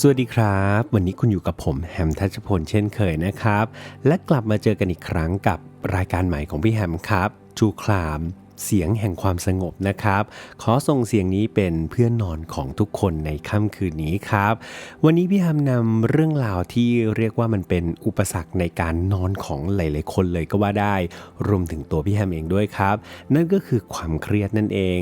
สวัสดีครับ วันนี้คุณอยู่กับผมแฮมทัชพลเช่นเคยนะครับ และกลับมาเจอกันอีกครั้งกับรายการใหม่ของพี่แฮมครับจูคลาม เสียงแห่งความสงบนะครับ ขอส่งเสียงนี้เป็นเพื่อนนอนของทุกคนในค่ำคืนนี้ครับ วันนี้พี่แฮมนำเรื่องราวที่เรียกว่ามันเป็นอุปสรรคในการนอนของหลาย ๆ คนเลยก็ว่าได้ รวมถึงตัวพี่แฮมเองด้วยครับ นั่นก็คือความเครียดนั่นเอง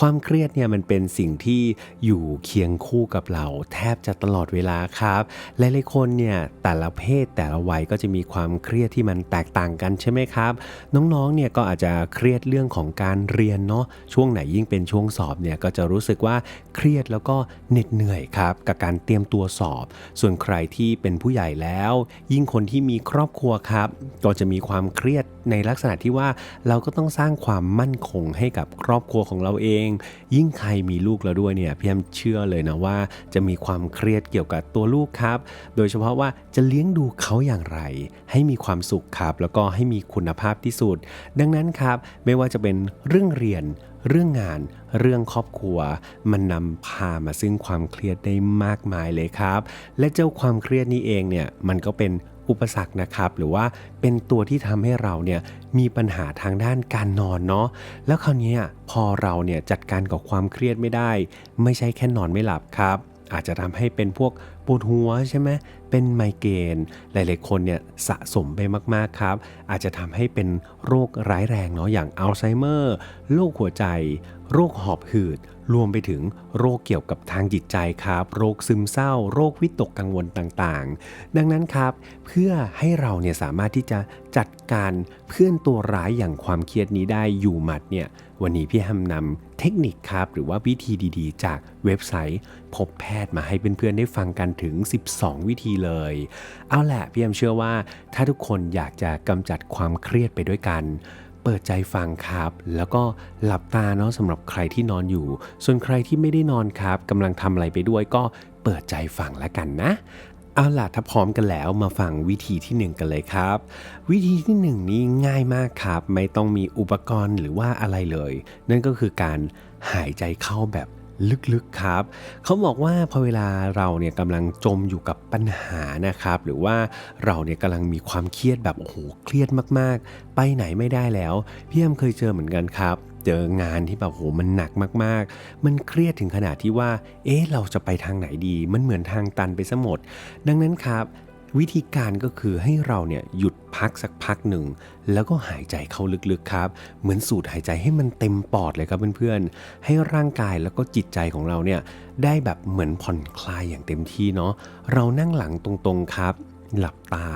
ความเครียดเนี่ยมันเป็นสิ่งที่อยู่เคียงคู่กับเราแทบจะตลอดเวลาครับ หลาย ๆ คนเนี่ยแต่ละเพศแต่ละวัยก็จะมีความเครียดที่มันแตกต่างกันใช่ไหมครับ น้อง ๆ เนี่ยก็อาจจะเครียดเรื่องของการเรียนเนาะช่วงไหนยิ่งเป็นช่วงสอบเนี่ยก็จะรู้สึกว่าเครียดแล้วก็เหน็ดเหนื่อยครับกับการเตรียมตัวสอบ ส่วนใครที่เป็นผู้ใหญ่แล้ว ยิ่งคนที่มีครอบครัวครับ ก็จะมีความเครียดในลักษณะที่ว่าเราก็ต้องสร้างความมั่นคงให้กับครอบครัวของเราเอง ยิ่งใครมีลูกแล้วด้วยเนี่ยพี่แอมเชื่อเลยนะว่า จะมีความเครียดเกี่ยวกับตัวลูกครับ โดยเฉพาะว่าจะเลี้ยงดูเขาอย่างไร ให้มีความสุขครับ แล้วก็ให้มีคุณภาพที่สุด ดังนั้นครับ ไม่ว่าจะเป็นเรื่องเรียน เรื่องงาน เรื่องครอบครัว มันนำพามาซึ่งความเครียดได้มากมายเลยครับ และเจ้าความเครียดนี้เองเนี่ยมันก็เป็นอุปสรรคนะครับ หรือว่าเป็นตัวที่ทำให้เราเนี่ยมีปัญหาทางด้านการนอนเนาะแล้วคราวนี้พอเราเนี่ยจัดการกับความเครียดไม่ได้ ไม่ใช่แค่นอนไม่หลับครับ อาจจะทำให้เป็นพวกปวดหัวใช่ไหมเป็นไมเกรนหลายๆคนเนี่ยสะสมไปมากๆครับ อาจจะทำให้เป็นโรคร้ายแรงเนาะอย่างอัลไซเมอร์โรคหัวใจ โรคหอบหืด รวมไปถึงโรคเกี่ยวกับทางจิตใจครับ โรคซึมเศร้า โรควิตกกังวลต่างๆ ดังนั้นครับ เพื่อให้เราเนี่ยสามารถที่จะจัดการเพื่อนตัวร้ายอย่างความเครียดนี้ได้อยู่หมัดเนี่ยวันนี้พี่แฮมนำเทคนิคครับ หรือว่าวิธีดีๆ จากเว็บไซต์ พบแพทย์มาให้เพื่อนๆได้ฟังกันถึง 12 วิธีเลย เอาแหละพี่แฮมเชื่อว่า ถ้าทุกคนอยากจะกำจัดความเครียดไปด้วยกัน เปิดใจฟังครับ แล้วก็หลับตาเนาะสำหรับใครที่นอนอยู่ ส่วนใครที่ไม่ได้นอนครับกำลังทำอะไรไปด้วยก็เปิดใจฟังแล้วกันนะเอาล่ะถ้าพร้อมกันแล้วมาฟังวิธีที่ 1 กันเลยครับ วิธีที่ 1 นี้ง่ายมากครับ ไม่ต้องมีอุปกรณ์หรือว่าอะไรเลย นั่นก็คือการหายใจเข้าแบบ ลึกๆครับ เขาบอกว่าพอเวลาเราเนี่ยกำลังจมอยู่กับปัญหานะครับ หรือว่าเราเนี่ยกำลังมีความเครียดแบบโอ้โหเครียดมากๆ ไปไหนไม่ได้แล้ว พี่แอมเคยเจอเหมือนกันครับ เจองานที่แบบโหมันหนักมากๆ มันเครียดถึงขนาดที่ว่า เอ๊ะเราจะไปทางไหนดี มันเหมือนทางตันไปซะหมด ดังนั้นครับ วิธีการก็คือให้เราเนี่ยหยุดพักสักพักหนึ่ง แล้วก็หายใจเข้าลึกๆครับ เหมือนสูดหายใจให้มันเต็มปอดเลยครับเพื่อนๆ ให้ร่างกายแล้วก็จิตใจของเราเนี่ยได้แบบเหมือนผ่อนคลายอย่างเต็มที่เนาะเรานั่งหลังตรงๆครับ หลับตา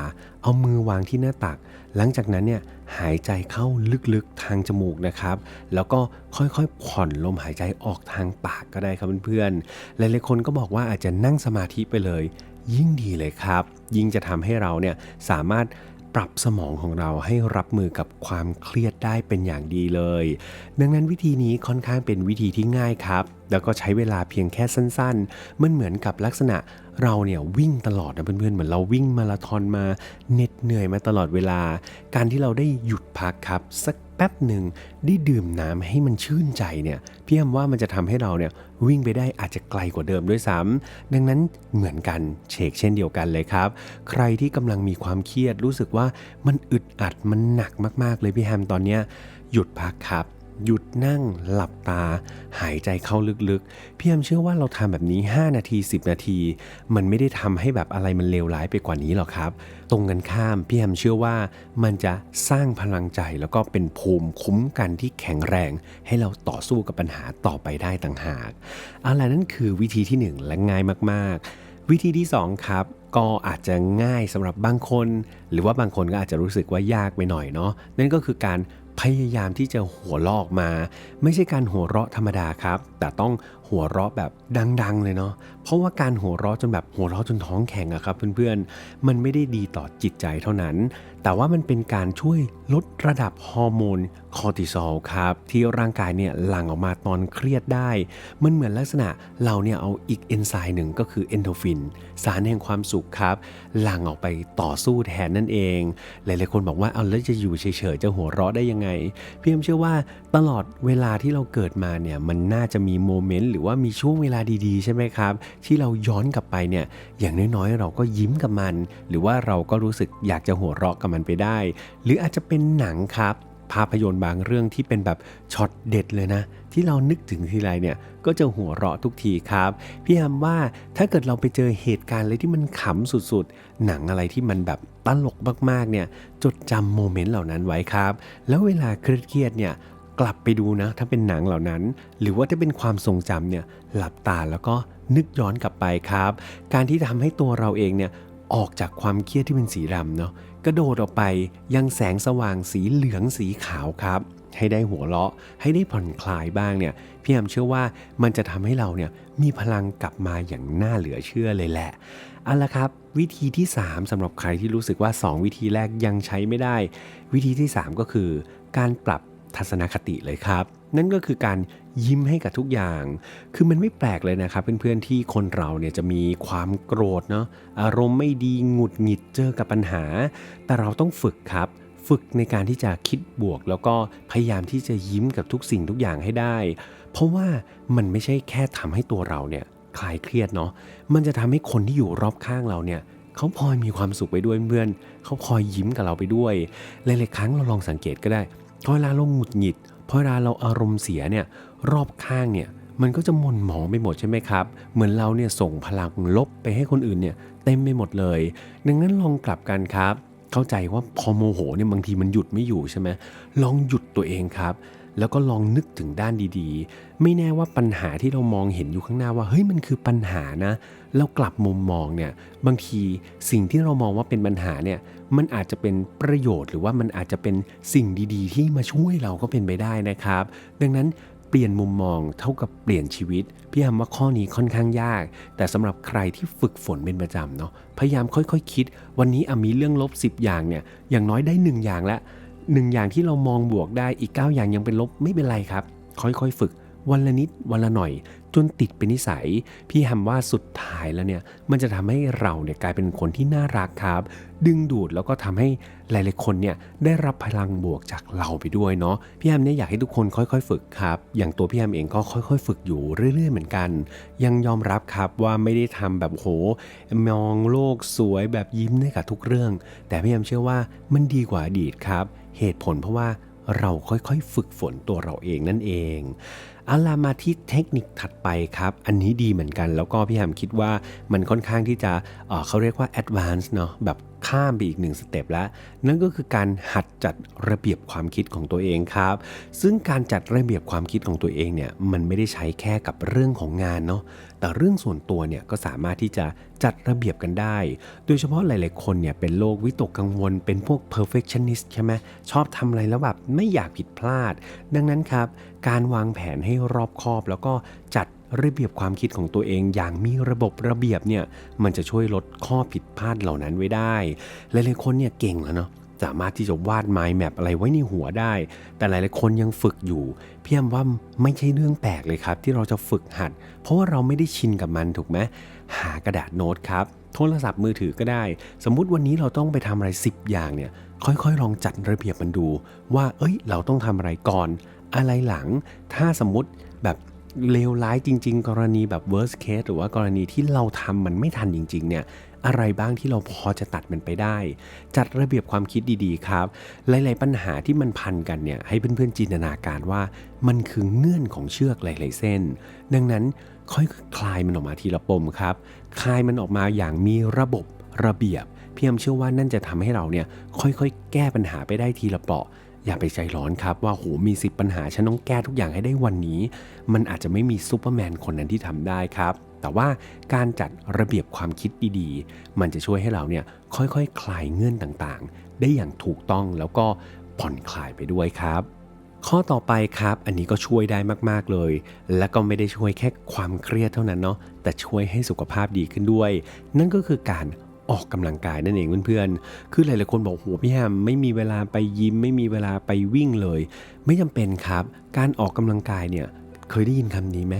เอามือวางที่หน้าตัก หลังจากนั้นเนี่ยหายใจเข้าลึกๆทางจมูกนะครับ แล้วก็ค่อยๆ ผ่อนลมหายใจออกทางปากก็ได้ครับเพื่อนๆ หลายๆคนก็บอกว่าอาจจะนั่งสมาธิไปเลย ยิ่งดีเลยครับ ยิ่งจะทำให้เราเนี่ยสามารถปรับสมองของเราให้รับมือกับความเครียดได้เป็นอย่างดีเลย ดังนั้นวิธีนี้ค่อนข้างเป็นวิธีที่ง่ายครับ แล้วก็ใช้เวลาเพียงแค่สั้นๆ มันเหมือนกับลักษณะเราเนี่ยวิ่งตลอดนะเพื่อนๆ เหมือนเราวิ่งมาราธอนมาเหน็ดเหนื่อยมาตลอดเวลา การที่เราได้หยุดพักครับสัก ป๊บหนึ่งได้ดื่มน้ำให้มันชื่นใจเนี่ยพี่แอมว่ามันจะทำให้เราเนี่ยวิ่งไปได้อาจจะไกลกว่าเดิมด้วยซ้ำดังนั้นเหมือนกันเชกเช่นเดียวกันเลยครับ ใครที่กำลังมีความเครียดรู้สึกว่ามันอึดอัดมันหนักมากๆเลยพี่แฮมตอนเนี้ยหยุดพักครับ หยุดนั่ง หลับตา หายใจเข้าลึกๆ พี่แอมเชื่อว่าเราทำแบบนี้ 5 นาที 10 นาที มันไม่ได้ทำให้แบบอะไรมันเลวร้ายไปกว่านี้หรอกครับ ตรงกันข้ามพี่แอมเชื่อว่ามันจะสร้างพลังใจแล้วก็เป็นภูมิคุ้มกันที่แข็งแรง ให้เราต่อสู้กับปัญหาต่อไปได้ต่างหากเอาล่ะนั่นคือวิธีที่ 1 และง่ายมากๆ วิธีที่ 2 ครับก็อาจจะง่ายสำหรับบางคน หรือว่าบางคนก็อาจจะรู้สึกว่ายากไปหน่อยเนาะนั่นก็คือการ พยายามที่จะหัวลอกมา ไม่ใช่การหัวเราะธรรมดาครับ แต่ต้องหัวเราะแบบดัง ๆ เลยเนาะเพราะว่าการหัวเราะจนแบบหัวเราะจนท้องแข็งอะครับเพื่อนๆ มันไม่ได้ดีต่อจิตใจเท่านั้น แต่ว่ามันเป็นการช่วยลดระดับฮอร์โมนคอร์ติซอลครับที่ร่างกายเนี่ยหลั่งออกมาตอนเครียดได้ มันเหมือนลักษณะเราเนี่ยเอาอีกเอนไซม์หนึ่งก็คือเอนโดฟิน สารแห่งความสุขครับ หลั่งออกไปต่อสู้แทนนั่นเอง หลายๆคนบอกว่าเอาแล้วจะอยู่เฉยๆจะหัวเราะได้ยังไง พี่เอ็มเชื่อว่าตลอดเวลาที่เราเกิดมาเนี่ยมันน่าจะมีโมเมนต์หรือรือว่ามีช่วงเวลาดีๆ ใช่ไหมครับที่เราย้อนกลับไปเนี่ยอย่างน้อยๆ เราก็ยิ้มกับมัน หรือว่าเราก็รู้สึกอยากจะหัวเราะกับมันไปได้ หรืออาจจะเป็นหนังครับ ภาพยนตร์บางเรื่องที่เป็นแบบช็อตเด็ดเลยนะ ที่เรานึกถึงทีไรเนี่ยก็จะหัวเราะทุกทีครับ พี่ยามว่าถ้าเกิดเราไปเจอเหตุการณ์อะไรที่มันขำสุดๆ หนังอะไรที่มันแบบตลกมากๆเนี่ยจดจำโมเมนต์เหล่านั้นไว้ครับ แล้วเวลาเครียดเนี่ยกลับไปดูนะ ถ้าเป็นหนังเหล่านั้น หรือว่าถ้าเป็นความทรงจำเนี่ยหลับตาแล้วก็ นึกย้อนกลับไปครับ การที่ทำให้ตัวเราเองเนี่ยออกจากความเครียดที่เป็นสีดำเนาะกระโดดออกไปยังแสงสว่างสีเหลืองสีขาวครับ ให้ได้หัวเราะ ให้ได้ผ่อนคลายบ้างเนี่ยพี่แอมเชื่อว่ามันจะทำให้เราเนี่ยมีพลังกลับมาอย่างน่าเหลือเชื่อเลยแหละเอาละครับ วิธีที่ 3สำหรับใครที่รู้สึกว่า 2 วิธีแรกยังใช้ไม่ได้ วิธีที่ 3 ก็คือ การปรับทัศนคติเลยครับ นั่นก็คือการ ยิ้มให้กับทุกอย่าง คือมันไม่แปลกเลยนะครับ เพื่อนๆที่คนเราเนี่ยจะมีความโกรธเนาะอารมณ์ไม่ดีหงุดหงิดเจอกับปัญหา แต่เราต้องฝึกครับฝึกในการที่จะคิดบวก แล้วก็พยายามที่จะยิ้มกับทุกสิ่งทุกอย่างให้ได้ เพราะว่ามันไม่ใช่แค่ทำให้ตัวเราเนี่ยคลายเครียดเนาะมันจะทำให้คนที่อยู่รอบข้างเราเนี่ยเขาพลอยมีความสุขไปด้วยเพื่อนเขาพลอยยิ้มกับเราไปด้วยหลายๆครั้งเราลองสังเกตก็ได้พอเวลาเราหงุดหงิด พอเวลาเราอารมณ์เสียเนี่ยรอบข้างเนี่ยมันก็จะหม่นหมองไปหมดใช่ไหมครับ เหมือนเราเนี่ยส่งพลังลบไปให้คนอื่นเนี่ยเต็มไปหมดเลย ดังนั้นลองกลับกันครับ เข้าใจว่าพอโมโหเนี่ยบางทีมันหยุดไม่อยู่ใช่ไหมลองหยุดตัวเองครับ แล้วก็ลองนึกถึงด้านดีๆ ไม่แน่ว่าปัญหาที่เรามองเห็นอยู่ข้างหน้าว่าเฮ้ยมันคือปัญหานะ แล้วกลับมุมมองเนี่ยบางทีสิ่งที่เรามองว่าเป็นปัญหาเนี่ยมันอาจจะเป็นประโยชน์ หรือว่ามันอาจจะเป็นสิ่งดีๆ ที่มาช่วยเราก็เป็นไปได้นะครับ ดังนั้นเปลี่ยนมุมมองเท่ากับเปลี่ยนชีวิต พี่ยามว่าข้อนี้ค่อนข้างยาก แต่สำหรับใครที่ฝึกฝนเป็นประจำเนาะพยายามค่อยๆคคิด วันนี้อามีเรื่องลบ 10 อย่างเนี่ยอย่างน้อยได้ 1 อย่างละหนึ่งอย่างที่เรามองบวกได้อีก 9 อย่างยังเป็นลบไม่เป็นไรครับ ค่อยๆ ฝึก วันละนิดวันละหน่อย จนติดเป็นนิสัย พี่แฮมว่าสุดท้ายแล้วเนี่ยมันจะทำให้เราเนี่ยกลายเป็นคนที่น่ารักครับ ดึงดูดแล้วก็ทำให้หลายๆคนเนี่ยได้รับพลังบวกจากเราไปด้วยเนาะพี่แฮมเนี่ยอยากให้ทุกคนค่อย ๆ ฝึกครับ อย่างตัวพี่แฮมเองก็ค่อย ๆ ฝึกอยู่เรื่อย ๆ เหมือนกัน ยังยอมรับครับว่าไม่ได้ทำแบบโหมองโลกสวยแบบยิ้มได้กับทุกเรื่อง แต่พี่แฮมเชื่อว่ามันดีกว่าอดีตครับ เหตุผลเพราะว่าเราค่อยๆ ฝึกฝนตัวเราเองนั่นเอง เอาลามาที่เทคนิคถัดไปครับ อันนี้ดีเหมือนกัน แล้วก็พี่แฮมคิดว่ามันค่อนข้างที่จะเเขาเรียกว่า advance เนาะแบบข้ามไปอีกหนึ่งสเต็ปแล้ว นั่นก็คือการหัดจัดระเบียบความคิดของตัวเองครับ ซึ่งการจัดระเบียบความคิดของตัวเองเนี่ยมันไม่ได้ใช้แค่กับเรื่องของงานเนาะแต่เรื่องส่วนตัวเนี่ยก็สามารถที่จะจัดระเบียบกันได้ โดยเฉพาะหลาย ๆ คนเนี่ยเป็นโรควิตกกังวล เป็นพวก perfectionist ใช่ไหมชอบทำอะไรแล้วแบบไม่อยากผิดพลาด ดังนั้นครับ การวางแผนให้รอบคอบ แล้วก็จัดระเบียบความคิดของตัวเองอย่างมีระบบระเบียบเนี่ยมันจะช่วยลดข้อผิดพลาดเหล่านั้นไว้ได้ หลายๆคนเนี่ยเก่งแล้วเนาะสามารถที่จะวาดไมล์แมปอะไรไว้ในหัวได้ แต่หลายๆคนยังฝึกอยู่ เพี่ยมว่าไม่ใช่เรื่องแปลกเลยครับ ที่เราจะฝึกหัด เพราะว่าเราไม่ได้ชินกับมันถูกไหมหากระดาษโน้ตครับ โทรศัพท์มือถือก็ได้ สมมุติวันนี้เราต้องไปทำอะไร 10 อย่างเนี่ย ค่อยๆ ลองจัดระเบียบมันดู ว่า เอ้ย เราต้องทำอะไรก่อน อะไรหลัง ถ้าสมมติแบบเลวร้ายจริง ๆ กรณีแบบ worst case หรือว่ากรณีที่เราทำมันไม่ทันจริง ๆ เนี่ย อะไรบ้างที่เราพอจะตัดมันไปได้ จัดระเบียบความคิดดีๆ ครับ หลาย ๆ ปัญหาที่มันพันกันเนี่ย ให้เพื่อน ๆ จินตนาการว่ามันคือเงื่อนของเชือกหลาย ๆ เส้น ดังนั้นค่อยคลายมันออกมาทีละปมครับ คลายมันออกมาอย่างมีระบบระเบียบ เพียมเชื่อว่านั่นจะทำให้เราเนี่ยค่อยๆ แก้ปัญหาไปได้ทีละเปาะ อย่าไปใจร้อนครับว่าโหมีสิบปัญหาฉันต้องแก้ทุกอย่างให้ได้วันนี้ มันอาจจะไม่มีซูเปอร์แมนคนนั้นที่ทำได้ครับ แต่ว่าการจัดระเบียบความคิดดีๆ มันจะช่วยให้เราเนี่ยค่อยๆคคลายเงื่อนต่างๆ ได้อย่างถูกต้องแล้วก็ผ่อนคลายไปด้วยครับ ข้อต่อไปครับ อันนี้ก็ช่วยได้มากๆเลย และก็ไม่ได้ช่วยแค่ความเครียดเท่านั้นเนาะแต่ช่วยให้สุขภาพดีขึ้นด้วย นั่นก็คือการ ออกกำลังกายนั่นเองเพื่อนๆ คือหลายๆคนบอกโหพี่แฮมไม่มีเวลาไปยิมไม่มีเวลาไปวิ่งเลย ไม่จำเป็นครับ การออกกำลังกายเนี่ยเคยได้ยินคำนี้ไหม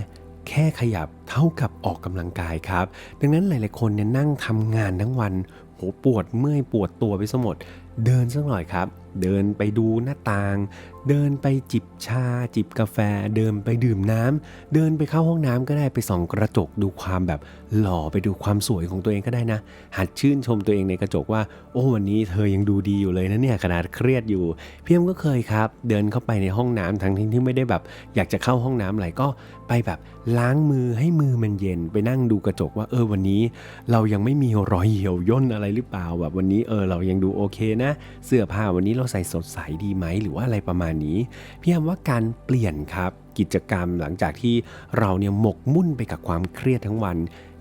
แค่ขยับเท่ากับออกกำลังกายครับ ดังนั้นหลาย ๆ คนเนี่ยนั่งทำงานทั้งวันโหปวดเมื่อยปวดตัวไปสมดเดินสักหน่อยครับ เดินไปดูหน้าต่าง เดินไปจิบชา จิบกาแฟ เดินไปดื่มน้ำเดินไปเข้าห้องน้ำก็ได้ไปส่องกระจกดูความแบบหล่อไปดูความสวยของตัวเองก็ได้นะ หัดชื่นชมตัวเองในกระจกว่า โอ้วันนี้เธอยังดูดีอยู่เลยนะเนี่ยขนาดเครียดอยู่ เพี่เอ็มก็เคยครับ เดินเข้าไปในห้องน้ำทั้งที่ที่ไม่ได้แบบ อยากจะเข้าห้องน้ำอะไรก็ไปแบบล้างมือให้มือมันเย็น ไปนั่งดูกระจกว่าเออวันนี้ เรายังไม่มีรอยเหี่ยวย่นอะไรหรือเปล่าแบบวันนี้เออเรายังดูโอเคนะ เสื้อผ้าวันนี้เราใส่สดใสดีไหมหรือว่าอะไรประมาณนี้ พี่ยามว่าการเปลี่ยนครับ กิจกรรมหลังจากที่เราเนี่ยหมกมุ่นไปกับความเครียดทั้งวัน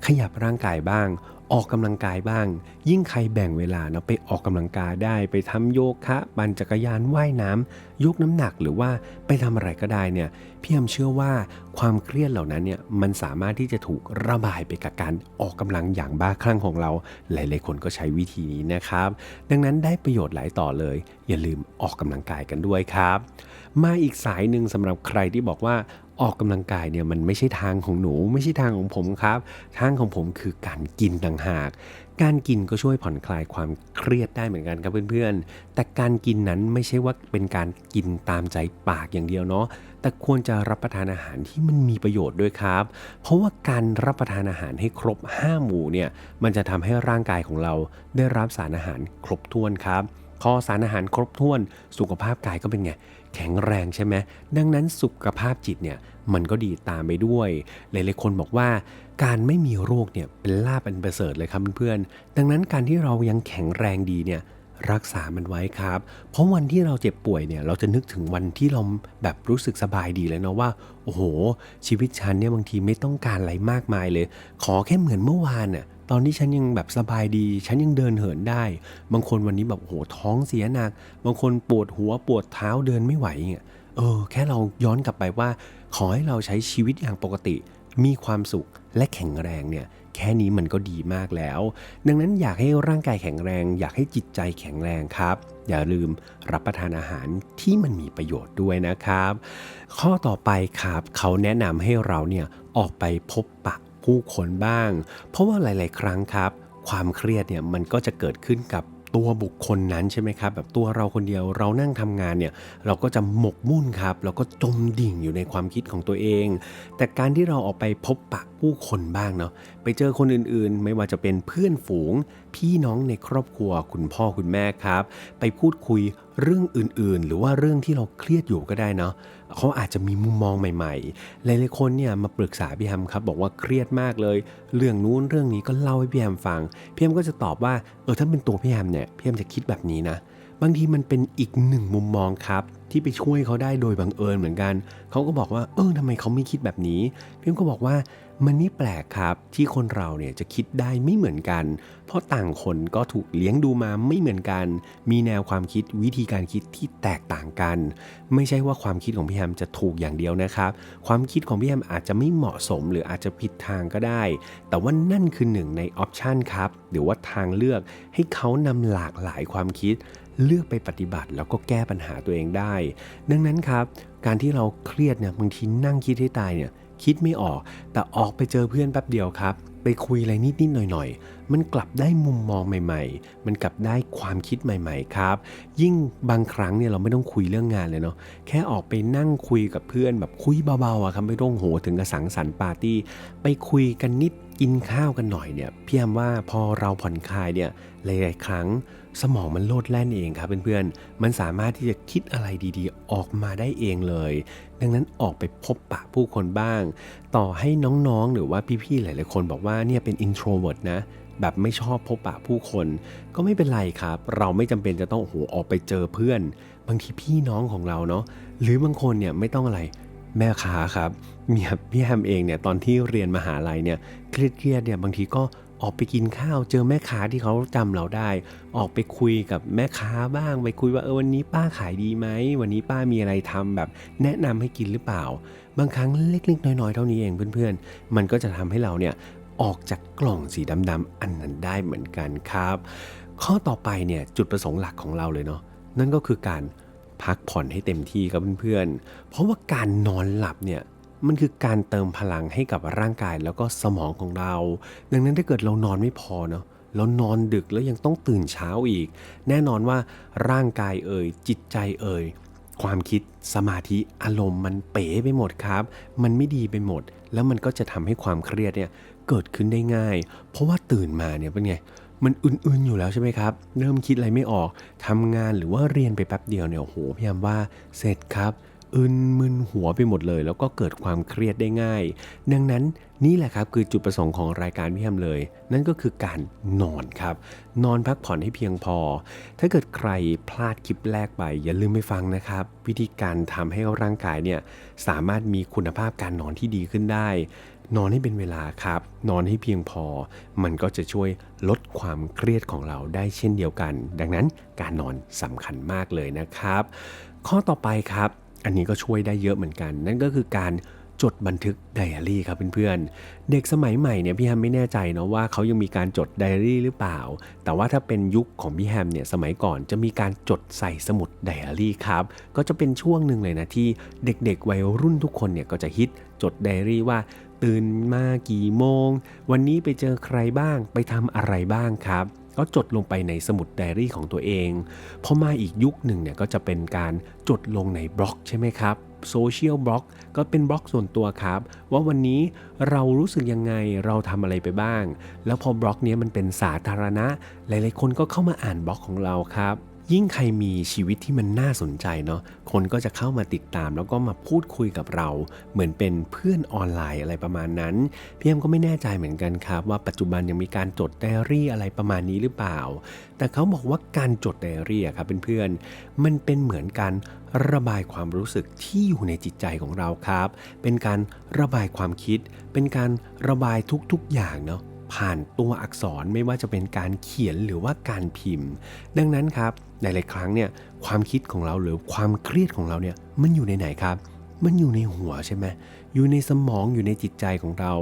ขยับร่างกายบ้าง ออกกำลังกายบ้าง ยิ่งใครแบ่งเวลาเนาะไปออกกำลังกายได้ ไปทำโยคะปั่นจักรยานว่ายน้ำยกน้ำหนักหรือว่าไปทำอะไรก็ได้เนี่ยพี่แอมเชื่อว่าความเครียดเหล่านั้นเนี่ยมันสามารถที่จะถูกระบายไปกับการออกกำลังอย่างบ้าคลั่งของเรา หลายๆคนก็ใช้วิธีนี้นะครับ ดังนั้นได้ประโยชน์หลายต่อเลย อย่าลืมออกกำลังกายกันด้วยครับ มาอีกสายหนึ่งสำหรับใครที่บอกว่า ออกกำลังกายเนี่ยมันไม่ใช่ทางของหนูไม่ใช่ทางของผมครับ ทางของผมคือการกินต่างหาก การกินก็ช่วยผ่อนคลายความเครียดได้เหมือนกันครับเพื่อนๆ แต่การกินนั้นไม่ใช่ว่าเป็นการกินตามใจปากอย่างเดียวเนาะแต่ควรจะรับประทานอาหารที่มันมีประโยชน์ด้วยครับ เพราะว่าการรับประทานอาหารให้ครบ 5 หมู่เนี่ยมันจะทำให้ร่างกายของเราได้รับสารอาหารครบถ้วนครับพอสารอาหารครบถ้วนสุขภาพกายก็เป็นไง แข็งแรงใช่ไหมดังนั้นสุขภาพจิตเนี่ยมันก็ดีตามไปด้วย หลายๆคนบอกว่า การไม่มีโรคเนี่ยเป็นลาบอันประเสริฐเลยครับเพื่อนๆดังนั้นการที่เรายังแข็งแรงดีเนี่ยรักษามันไว้ครับ เพราะวันที่เราเจ็บป่วยเนี่ยเราจะนึกถึงวันที่เราแบบรู้สึกสบายดีเลยเนาะว่า โอ้โห ชีวิตฉันเนี่ยบางทีไม่ต้องการอะไรมากมายเลย ขอแค่เหมือนเมื่อวานน่ะ ตอนนี้ฉันยังแบบสบายดี ฉันยังเดินเหินได้ บางคนวันนี้แบบโอ้โหท้องเสียหนัก บางคนปวดหัวปวดเท้าเดินไม่ไหวเงี้ยเออ แค่เราย้อนกลับไปว่า ขอให้เราใช้ชีวิตอย่างปกติ มีความสุขและแข็งแรงเนี่ยแค่นี้มันก็ดีมากแล้ว ดังนั้นอยากให้ร่างกายแข็งแรง อยากให้จิตใจแข็งแรงครับ อย่าลืมรับประทานอาหารที่มันมีประโยชน์ด้วยนะครับ ข้อต่อไปครับ เขาแนะนำให้เราเนี่ยออกไปพบปะ ผู้คนบ้าง เพราะว่าหลาย ๆ ครั้งครับ ความเครียดเนี่ยมันก็จะเกิดขึ้นกับตัวบุคคลนั้นใช่ไหมครับแบบตัวเราคนเดียวเรานั่งทำงานเนี่ยเราก็จะหมกมุ่นครับ เราก็จมดิ่งอยู่ในความคิดของตัวเอง แต่การที่เราออกไปพบปะ ผู้คนบ้างเนาะไปเจอคนอื่นๆ ไม่ว่าจะเป็นเพื่อนฝูง พี่น้องในครอบครัวคุณพ่อคุณแม่ครับ ไปพูดคุยเรื่องอื่นๆ หรือว่าเรื่องที่เราเครียดอยู่ก็ได้เนาะเขาอาจจะมีมุมมองใหม่ๆ หลายๆคนเนี่ยมาปรึกษาพี่แฮมครับ บอกว่าเครียดมากเลย เรื่องนู้นเรื่องนี้ก็เล่าให้พี่แฮมฟังพี่แฮมก็จะตอบว่าเออถ้าเป็นตัวพี่แฮมเนี่ยพี่แฮมจะคิดแบบนี้นะบางทีมันเป็นอีกหนึ่งมุมมองครับ ที่ไปช่วยเขาได้โดยบังเอิญเหมือนกัน เขาก็บอกว่าเออทำไมเขาไม่คิดแบบนี้พี่แฮมก็บอกว่า มันนี่แปลกครับที่คนเราเนี่ยจะคิดได้ไม่เหมือนกัน เพราะต่างคนก็ถูกเลี้ยงดูมาไม่เหมือนกัน มีแนวความคิดวิธีการคิดที่แตกต่างกัน ไม่ใช่ว่าความคิดของพี่แฮมจะถูกอย่างเดียวนะครับ ความคิดของพี่แฮมอาจจะไม่เหมาะสมหรืออาจจะผิดทางก็ได้ แต่ว่านั่นคือหนึ่งในออปชันครับหรือว่าทางเลือกให้เขานำหลากหลายความคิดเลือกไปปฏิบัติแล้วก็แก้ปัญหาตัวเองได้ ดังนั้นครับ การที่เราเครียดเนี่ยบางทีนั่งคิดให้ตายเนี่ย คิดไม่ออก แต่ออกไปเจอเพื่อนแป๊บเดียวครับ ไปคุยอะไรนิดๆหน่อยๆ มันกลับได้มุมมองใหม่ ๆ มันกลับได้ความคิดใหม่ ๆ ครับ ยิ่งบางครั้งเนี่ยเราไม่ต้องคุยเรื่องงานเลยเนาะแค่ออกไปนั่งคุยกับเพื่อนแบบคุยเบาๆอะครับไม่ต้องโหถึงกับสังสรรค์ปาร์ตี้ไปคุยกันนิดกินข้าวกันหน่อยเนี่ยพี่แอมว่าพอเราผ่อนคลายเนี่ย หลายๆครั้งสมองมันโลดแล่นเองครับเพื่อนๆ มันสามารถที่จะคิดอะไรดีๆ ออกมาได้เองเลย ดังนั้นออกไปพบปะผู้คนบ้าง ต่อให้น้องๆ หรือว่าพี่ๆ หลายๆ คนบอกว่าเนี่ยเป็น introvert นะ แบบไม่ชอบพบปะผู้คน ก็ไม่เป็นไรครับ เราไม่จำเป็นจะต้องโอ้โหออกไปเจอเพื่อน บางทีพี่น้องของเราเนาะ หรือบางคนเนี่ยไม่ต้องอะไรแม่ค้าครับเนี่ยพี่แฮมเองเนี่ยตอนที่เรียนมหาลัยเนี่ยเครียดๆเนี่ยบางทีก็ ออกไปกินข้าว เจอแม่ค้าที่เขาจำเราได้ ออกไปคุยกับแม่ค้าบ้าง ไปคุยว่าเออวันนี้ป้าขายดีไหม วันนี้ป้ามีอะไรทำแบบ แนะนำให้กินหรือเปล่า บางครั้งเล็กๆ น้อยๆ เท่านี้เองเพื่อนๆ มันก็จะทำให้เราเนี่ยออกจากกล่องสีดำๆอันนั้นได้เหมือนกันครับ ข้อต่อไปเนี่ยจุดประสงค์หลักของเราเลยเนาะนั่นก็คือการพักผ่อนให้เต็มที่ครับเพื่อนๆ เพราะว่าการนอนหลับเนี่ย มันคือการเติมพลังให้กับร่างกายแล้วก็สมองของเรา ดังนั้นถ้าเกิดเรานอนไม่พอเนาะเรานอนดึกแล้วยังต้องตื่นเช้าอีก แน่นอนว่าร่างกายเอ่ยจิตใจเอ่ยความคิดสมาธิอารมณ์มันเป๋ไปหมดครับ มันไม่ดีไปหมด แล้วมันก็จะทำให้ความเครียดเนี่ยเกิดขึ้นได้ง่าย เพราะว่าตื่นมาเนี่ยเป็นไงมันอื่นๆอยู่แล้วใช่ไหมครับ เริ่มคิดอะไรไม่ออกทำงานหรือว่าเรียนไปแป๊บเดียวเนี่ยโหพี่ยามว่าเสร็จครับ อึนมึนหัวไปหมดเลย แล้วก็เกิดความเครียดได้ง่าย ดังนั้นนี่แหละครับคือจุดประสงค์ของรายการพี่ยามเลย นั่นก็คือการนอนครับ นอนพักผ่อนให้เพียงพอ ถ้าเกิดใครพลาดคลิปแรกไป อย่าลืมไปฟังนะครับ วิธีการทำให้ร่างกายเนี่ยสามารถมีคุณภาพการนอนที่ดีขึ้นได้ นอนให้เป็นเวลาครับ นอนให้เพียงพอ มันก็จะช่วยลดความเครียดของเราได้เช่นเดียวกัน ดังนั้นการนอนสำคัญมากเลยนะครับ ข้อต่อไปครับ อันนี้ก็ช่วยได้เยอะเหมือนกัน นั่นก็คือการจดบันทึกไดอารี่ครับเพื่อนๆ เด็กสมัยใหม่เนี่ยพี่แฮมไม่แน่ใจเนาะว่าเขายังมีการจดไดอารี่หรือเปล่า แต่ว่าถ้าเป็นยุคของพี่แฮมเนี่ยสมัยก่อนจะมีการจดใส่สมุดไดอารี่ครับ ก็จะเป็นช่วงหนึ่งเลยนะที่เด็กๆวัยรุ่นทุกคนเนี่ยก็จะฮิตจดไดอารี่ว่าตื่นมากี่โมง วันนี้ไปเจอใครบ้างไปทำอะไรบ้างครับ ก็จดลงไปในสมุดไดอารี่ของตัวเองพอมาอีกยุคหนึ่งเนี่ยก็จะเป็นการจดลงในบล็อกใช่ไหมครับโซเชียลบล็อกก็เป็นบล็อกส่วนตัวครับ ว่าวันนี้เรารู้สึกยังไงเราทำอะไรไปบ้าง แล้วพอบล็อกนี้มันเป็นสาธารณะ หลายๆคนก็เข้ามาอ่านบล็อกของเราครับ ยิ่งใครมีชีวิตที่มันน่าสนใจเนาะคนก็จะเข้ามาติดตาม แล้วก็มาพูดคุยกับเรา เหมือนเป็นเพื่อนออนไลน์อะไรประมาณนั้นพี่แอมก็ไม่แน่ใจเหมือนกันครับ ว่าปัจจุบันยังมีการจดไดอารี่อะไรประมาณนี้หรือเปล่า แต่เขาบอกว่าการจดไดอารี่ครับเพื่อนๆมันเป็นเหมือนการระบายความรู้สึกที่อยู่ในจิตใจของเราครับ เป็นการระบายความคิด เป็นการระบายทุกๆอย่างเนาะ ผ่านตัวอักษรไม่ว่าจะเป็นการเขียนหรือว่าการพิมพ์ ดังนั้นครับหลายๆครั้งเนี่ยความคิดของเราหรือความเครียดของเราเนี่ยมันอยู่ในไหนครับ มันอยู่ในหัวใช่ไหมอยู่ในสมองอยู่ในจิตใจของเรา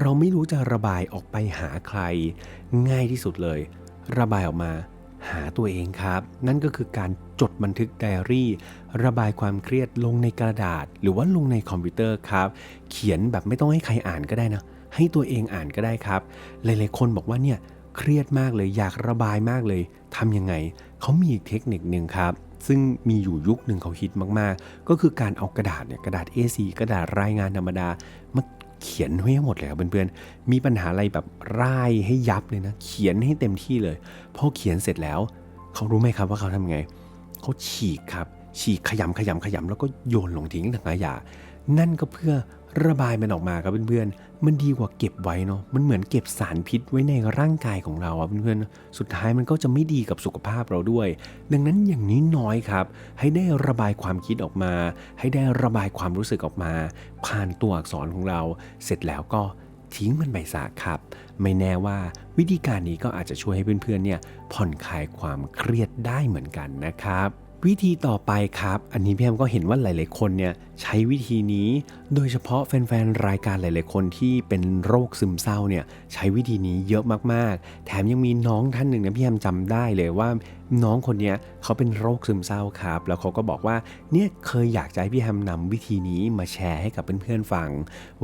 เราไม่รู้จะระบายออกไปหาใคร ง่ายที่สุดเลย ระบายออกมาหาตัวเองครับ นั่นก็คือการจดบันทึกไดอารี่ ระบายความเครียดลงในกระดาษ หรือว่าลงในคอมพิวเตอร์ครับ เขียนแบบไม่ต้องให้ใครอ่านก็ได้นะ ให้ตัวเองอ่านก็ได้ครับ หลายๆคนบอกว่าเนี่ยเครียดมากเลยอยากระบายมากเลยทำยังไงเขามีอีกเทคนิคหนึ่งครับ ซึ่งมีอยู่ยุคหนึ่งเขาฮิตมากๆ ก็คือการเอากระดาษเนี่ยกระดาษ A4 กระดาษรายงานธรรมดามาเขียนให้หมดเลยครับเพื่อนๆ มีปัญหาอะไรแบบร่ายให้ยับเลยนะ เขียนให้เต็มที่เลย พอเขียนเสร็จแล้ว เขารู้ไหมครับว่าเขาทำไง เขาฉีกครับ ฉีกขยำขยำขยำแล้วก็โยนลงทิ้งถังขยะ นั่นก็เพื่อ ระบายมันออกมาครับเพื่อนๆ มันดีกว่าเก็บไว้เนาะ มันเหมือนเก็บสารพิษไว้ในร่างกายของเราอะเพื่อนๆ สุดท้ายมันก็จะไม่ดีกับสุขภาพเราด้วย ดังนั้นอย่างนี้น้อยครับ ให้ได้ระบายความคิดออกมา ให้ได้ระบายความรู้สึกออกมา ผ่านตัวอักษรของเรา เสร็จแล้วก็ทิ้งมันไปซะครับ ไม่แน่ว่าวิธีการนี้ก็อาจจะช่วยให้เพื่อนๆ เนี่ยผ่อนคลายความเครียดได้เหมือนกันนะครับ วิธีต่อไปครับ อันนี้พี่แอมก็เห็นว่าหลาย ๆ คนเนี่ยใช้วิธีนี้ โดยเฉพาะแฟน ๆ รายการหลาย ๆ คนที่เป็นโรคซึมเศร้าเนี่ยใช้วิธีนี้เยอะมาก ๆ แถมยังมีน้องท่านหนึ่งนะพี่แอมจำได้เลยว่าน้องคนเนี้ยเขาเป็นโรคซึมเศร้าครับ แล้วเขาก็บอกว่าเนี่ยเคยอยากจะให้พี่แฮมนำวิธีนี้มาแชร์ให้กับเพื่อนๆฟัง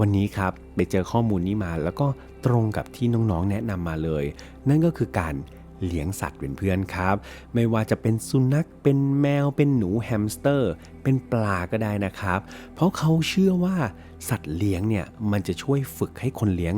วันนี้ครับไปเจอข้อมูลนี้มา แล้วก็ตรงกับที่น้องๆแนะนำมาเลย นั่นก็คือการ เลี้ยงสัตว์เป็นเพื่อนครับ ไม่ว่าจะเป็นสุนัขเป็นแมวเป็นหนูแฮมสเตอร์ เป็นปลาก็ได้นะครับ เพราะเขาเชื่อว่าสัตว์เลี้ยงเนี่ยมันจะช่วยฝึกให้คนเลี้ยง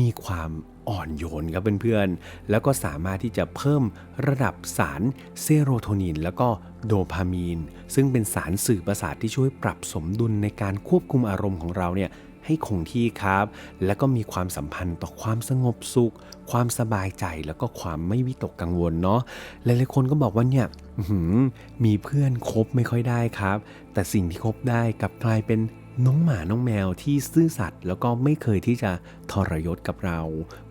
มีความอ่อนโยนครับเพื่อนๆ แล้วก็สามารถที่จะเพิ่มระดับสารเซโรโทนิน แล้วก็โดพามีน ซึ่งเป็นสารสื่อประสาทที่ช่วยปรับสมดุลในการควบคุมอารมณ์ของเราเนี่ย ให้คงที่ครับ แล้วก็มีความสัมพันธ์ต่อความสงบสุข ความสบายใจแล้วก็ความไม่วิตกกังวลเนาะหลายๆคนก็บอกว่าเนี่ยมีเพื่อนคบไม่ค่อยได้ครับ แต่สิ่งที่คบได้กลับกลายเป็นน้องหมาน้องแมวที่ซื่อสัตย์แล้วก็ไม่เคยที่จะทรยศกับเรา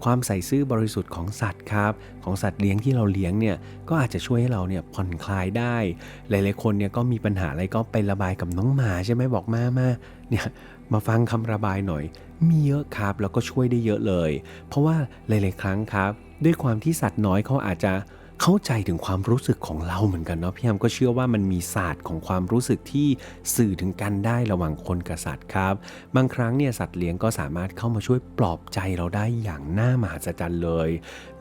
ความใส่ซื่อบริสุทธิ์ของสัตว์ครับ ของสัตว์เลี้ยงที่เราเลี้ยงเนี่ยก็อาจจะช่วยให้เราเนี่ยผ่อนคลายได้ หลาย ๆ คนเนี่ยก็มีปัญหาอะไรก็ไประบายกับน้องหมาใช่ไหมบอกมามาเนี่ย มาฟังคำระบายหน่อย มีเยอะครับแล้วก็ช่วยได้เยอะเลย เพราะว่าหลาย ๆ ครั้งครับ ด้วยความที่สัตว์น้อยเขาอาจจะเข้าใจถึงความรู้สึกของเราเหมือนกันเนาะพี่แอมก็เชื่อว่ามันมีศาสตร์ของความรู้สึกที่สื่อถึงกันได้ระหว่างคนกับสัตว์ครับ บางครั้งเนี่ยสัตว์เลี้ยงก็สามารถเข้ามาช่วยปลอบใจเราได้อย่างน่ามหัศจรรย์เลย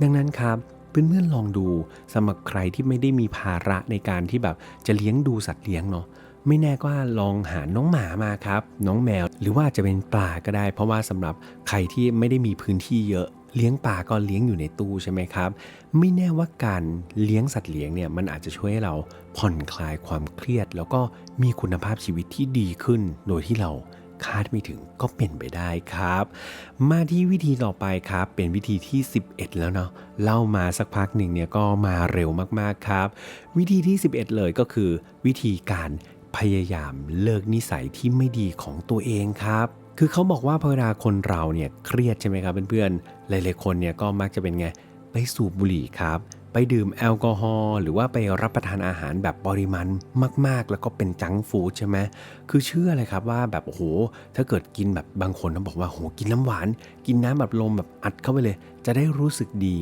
ดังนั้นครับเพื่อนๆลองดูสำหรับใครที่ไม่ได้มีภาระในการที่แบบจะเลี้ยงดูสัตว์เลี้ยงเนาะ ไม่แน่ก็ลองหาน้องหมามาครับ น้องแมว หรือว่าจะเป็นปลาก็ได้ เพราะว่าสำหรับใครที่ไม่ได้มีพื้นที่เยอะเลี้ยงปลาก็เลี้ยงอยู่ในตู้ใช่ไหมครับ ไม่แน่ว่าการเลี้ยงสัตว์เลี้ยงเนี่ยมันอาจจะช่วยให้เราผ่อนคลายความเครียด แล้วก็มีคุณภาพชีวิตที่ดีขึ้น โดยที่เราคาดไม่ถึงก็เป็นไปได้ครับ มาที่วิธีต่อไปครับ เป็นวิธีที่ 11 แล้วเนาะเล่ามาสักพักหนึ่งเนี่ยก็มาเร็วมากๆครับ วิธีที่ 11 เลยก็คือ วิธีการ พยายามเลิกนิสัยที่ไม่ดีของตัวเองครับ คือเขาบอกว่าพอเวลาคนเราเนี่ยเครียดใช่ไหมครับเพื่อนๆ หลายๆคนเนี่ยก็มักจะเป็นไงไปสูบบุหรี่ครับ ไปดื่มแอลกอฮอล์หรือว่าไปรับประทานอาหารแบบปริมาณมาก ๆ แล้วก็เป็นจังฟู้ดใช่ไหมคือเชื่อเลยครับว่าแบบโอ้โหถ้าเกิดกินแบบบางคนเขาบอกว่าโหกินน้ำหวาน กินน้ำแบบลมแบบอัดเข้าไปเลย จะได้รู้สึกดี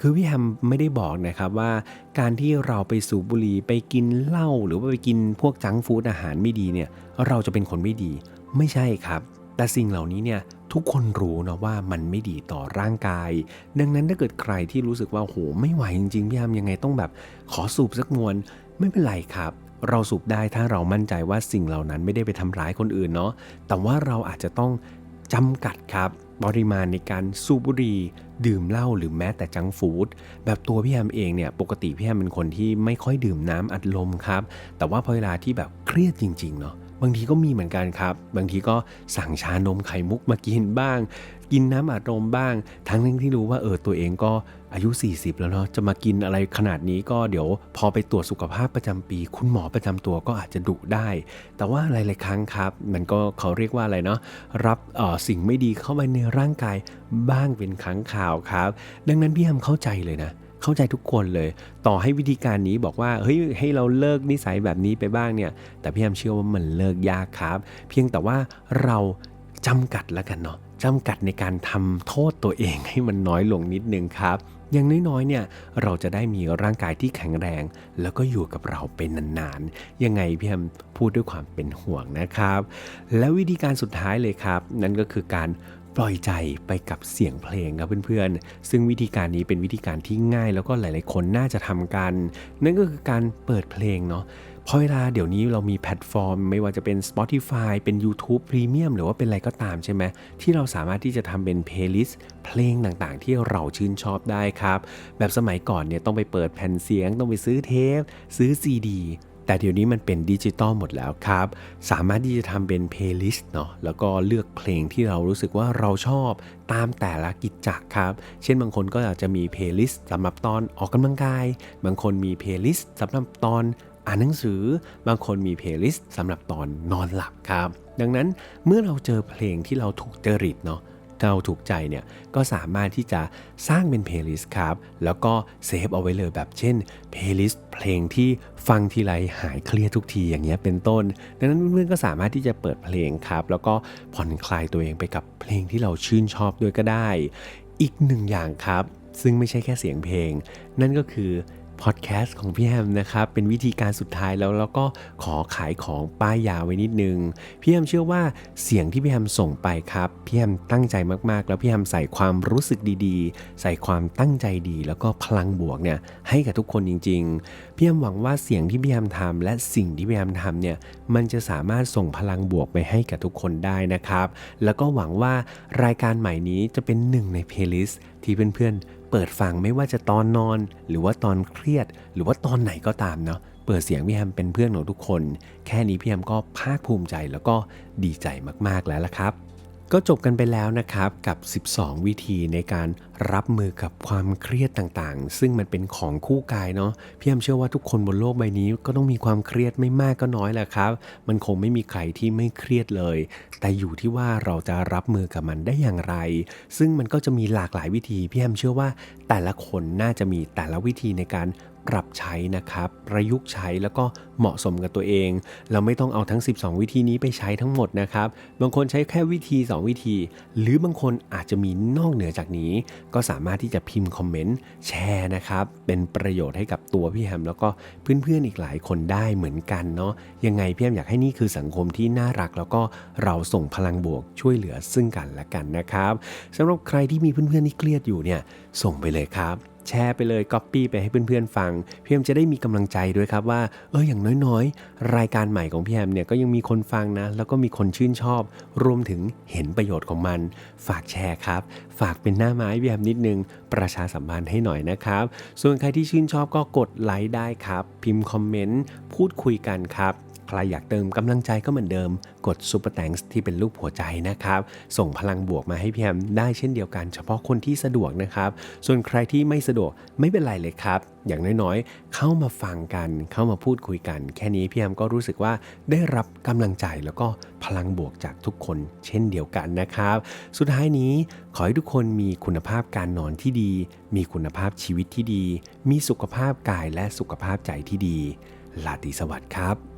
คือพี่แฮมไม่ได้บอกนะครับว่า การที่เราไปสูบบุหรี่ไปกินเหล้าหรือว่าไปกินพวกจังฟู้ดอาหารไม่ดีเนี่ยเราจะเป็นคนไม่ดีไม่ใช่ครับ แต่สิ่งเหล่านี้เนี่ยทุกคนรู้นะว่ามันไม่ดีต่อร่างกาย ดังนั้นถ้าเกิดใครที่รู้สึกว่าโหไม่ไหวจริงๆพี่ยามยังไงต้องแบบขอสูบสักมวนไม่เป็นไรครับ เราสูบได้ถ้าเรามั่นใจว่าสิ่งเหล่านั้นไม่ได้ไปทำร้ายคนอื่นเนาะแต่ว่าเราอาจจะต้องจำกัดครับปริมาณในการสูบบุหรี่ดื่มเหล้าหรือแม้แต่จังฟู้ดแบบตัวพี่แฮมเองเนี่ยปกติพี่แฮมเป็นคนที่ไม่ค่อยดื่มน้ำอัดลมครับ แต่ว่าพอเวลาที่แบบเครียดจริงๆเนาะ บางทีก็มีเหมือนกันครับ บางทีก็สั่งชานมไข่มุกมากินบ้าง กินน้ำอัดลมบ้าง ทั้งนึงที่รู้ว่าเออตัวเองก็อายุ 40 แล้วเนาะจะมากินอะไรขนาดนี้ก็เดี๋ยวพอไปตรวจสุขภาพประจำปี คุณหมอประจำตัวก็อาจจะดุได้ แต่ว่าหลาย ๆ ครั้งครับ มันก็เขาเรียกว่าอะไรเนาะรับออสิ่งไม่ดีเข้าไปในร่างกายบ้างเป็นครั้งข่าวครับ ดังนั้นพี่แฮมเข้าใจเลยนะ เข้าใจทุกคนเลย ต่อให้วิธีการนี้บอกว่าเฮ้ยให้เราเลิกนิสัยแบบนี้ไปบ้างเนี่ย แต่พี่แอมเชื่อว่ามันเลิกยากครับ เพียงแต่ว่าเราจำกัดแล้วกันเนาะจำกัดในการทำโทษตัวเองให้มันน้อยลงนิดนึงครับอย่างน้อยๆ เนี่ย เราจะได้มีร่างกายที่แข็งแรง แล้วก็อยู่กับเราเป็นนานๆ ยังไงพี่แอมพูดด้วยความเป็นห่วงนะครับ และวิธีการสุดท้ายเลยครับ นั่นก็คือการ ปล่อยใจไปกับเสียงเพลงครับเพื่อนๆ ซึ่งวิธีการนี้เป็นวิธีการที่ง่ายแล้วก็หลายๆคนน่าจะทำกัน นั่นก็คือการเปิดเพลงเนาะพราะเวลาเดี๋ยวนี้เรามีแพลตฟอร์ม ไม่ว่าจะเป็น Spotify เป็น YouTube Premium หรือว่าเป็นอะไรก็ตามใช่ไหมที่เราสามารถที่จะทำเป็นเพลย์ลิสต์เพลงต่างๆ ที่เราชื่นชอบได้ครับ แบบสมัยก่อนเนี่ยต้องไปเปิดแผ่นเสียง ต้องไปซื้อเทป ซื้อซีดี แต่เดี๋ยวนี้มันเป็นดิจิตอลหมดแล้วครับ สามารถที่จะทำเป็นเพลย์ลิสต์เนาะแล้วก็เลือกเพลงที่เรารู้สึกว่าเราชอบตามแต่ละกิจจักครับ เช่นบางคนก็อาจจะมีเพลย์ลิสต์สำหรับตอนออกกำลังกาย บางคนมีเพลย์ลิสต์สำหรับตอนอ่านหนังสือบางคนมีเพลย์ลิสต์สำหรับตอนนอนหลับครับ ดังนั้นเมื่อเราเจอเพลงที่เราถูกจริตเนาะ เราถูกใจเนี่ยก็สามารถที่จะสร้างเป็นเพลย์ลิสต์ครับ แล้วก็เซฟเอาไว้เลยแบบเช่นเพลย์ลิสต์เพลงที่ฟังทีไรหายเครียดทุกทีอย่างเงี้ยเป็นต้น ดังนั้นเพื่อนๆก็สามารถที่จะเปิดเพลงครับ แล้วก็ผ่อนคลายตัวเองไปกับเพลงที่เราชื่นชอบด้วยก็ได้ อีกหนึ่งอย่างครับ ซึ่งไม่ใช่แค่เสียงเพลง นั่นก็คือ พอดแคสต์ของพี่แฮมนะครับเป็นวิธีการสุดท้ายแล้วแล้วก็ขอขายของป้ายยาไว้นิดนึงพี่แฮมเชื่อว่าเสียงที่พี่แฮมส่งไปครับพี่แฮมตั้งใจมากๆ แล้วพี่แฮมใส่ความรู้สึกดีๆ ใส่ความตั้งใจดี แล้วก็พลังบวกเนี่ยให้กับทุกคนจริงๆพี่แฮมหวังว่าเสียงที่พี่แฮมทำและสิ่งที่พี่แฮมทำเนี่ยมันจะสามารถส่งพลังบวกไปให้กับทุกคนได้นะครับ แล้วก็หวังว่ารายการใหม่นี้จะเป็นหนึ่งในเพลย์ลิสต์ที่เพื่อนๆ ปิดฟังไม่ว่าจะตอนนอน หรือว่าตอนเครียด หรือว่าตอนไหนก็ตามเนาะเปิดเสียงพี่แฮมเป็นเพื่อนของทุกคน แค่นี้พี่แฮมก็ภาคภูมิใจแล้วก็ดีใจมากๆแล้วละครับ ก็จบกันไปแล้วนะครับกับ 12 วิธีในการรับมือกับความเครียดต่างๆ ซึ่งมันเป็นของคู่กายเนาะพี่แอมเชื่อว่าทุกคนบนโลกใบนี้ ก็ต้องมีความเครียดไม่มากก็น้อยแหละครับ มันคงไม่มีใครที่ไม่เครียดเลย แต่อยู่ที่ว่าเราจะรับมือกับมันได้อย่างไร ซึ่งมันก็จะมีหลากหลายวิธีพี่แอมเชื่อว่าแต่ละคนน่าจะมีแต่ละวิธีในการ ปรับใช้นะครับประยุกต์ใช้แล้วก็เหมาะสมกับตัวเอง เราไม่ต้องเอาทั้ง 12 วิธีนี้ไปใช้ทั้งหมดนะครับ บางคนใช้แค่วิธี 2 วิธี หรือบางคนอาจจะมีนอกเหนือจากนี้ ก็สามารถที่จะพิมพ์คอมเมนต์แชร์นะครับ เป็นประโยชน์ให้กับตัวพี่แฮมแล้วก็เพื่อนๆอีกหลายคนได้เหมือนกันเนาะยังไงพี่แฮมอยากให้นี่คือสังคมที่น่ารัก แล้วก็เราส่งพลังบวกช่วยเหลือซึ่งกันและกันนะครับสำหรับใครที่มีเพื่อนๆที่เครียดอยู่เนี่ยส่งไปเลยครับ แชร์ไปเลยก๊อปปี้ไปให้เพื่อนๆฟังพี่แฮมจะได้มีกำลังใจด้วยครับว่าเอออย่างน้อยๆ รายการใหม่ของพี่แฮมเนี่ยก็ยังมีคนฟังนะ แล้วก็มีคนชื่นชอบ รวมถึงเห็นประโยชน์ของมัน ฝากแชร์ครับ ฝากเป็นหน้าไม้พี่แฮมนิดนึง ประชาสัมพันธ์ให้หน่อยนะครับ ส่วนใครที่ชื่นชอบก็กดไลค์ได้ครับ พิมพ์คอมเมนต์พูดคุยกันครับ ใครอยากเติมกำลังใจก็เหมือนเดิม กด Super Thanks ที่เป็นรูปหัวใจนะครับ ส่งพลังบวกมาให้พี่แฮมได้เช่นเดียวกัน เฉพาะคนที่สะดวกนะครับ ส่วนใครที่ไม่สะดวกไม่เป็นไรเลยครับ อย่างน้อยๆ เข้ามาฟังกัน เข้ามาพูดคุยกัน แค่นี้พี่แฮมก็รู้สึกว่าได้รับกำลังใจแล้วก็พลังบวกจากทุกคนเช่นเดียวกันนะครับ สุดท้ายนี้ขอให้ทุกคนมีคุณภาพการนอนที่ดี มีคุณภาพชีวิตที่ดี มีสุขภาพกายและสุขภาพใจที่ดีลาตรีสวัสดิ์ครับ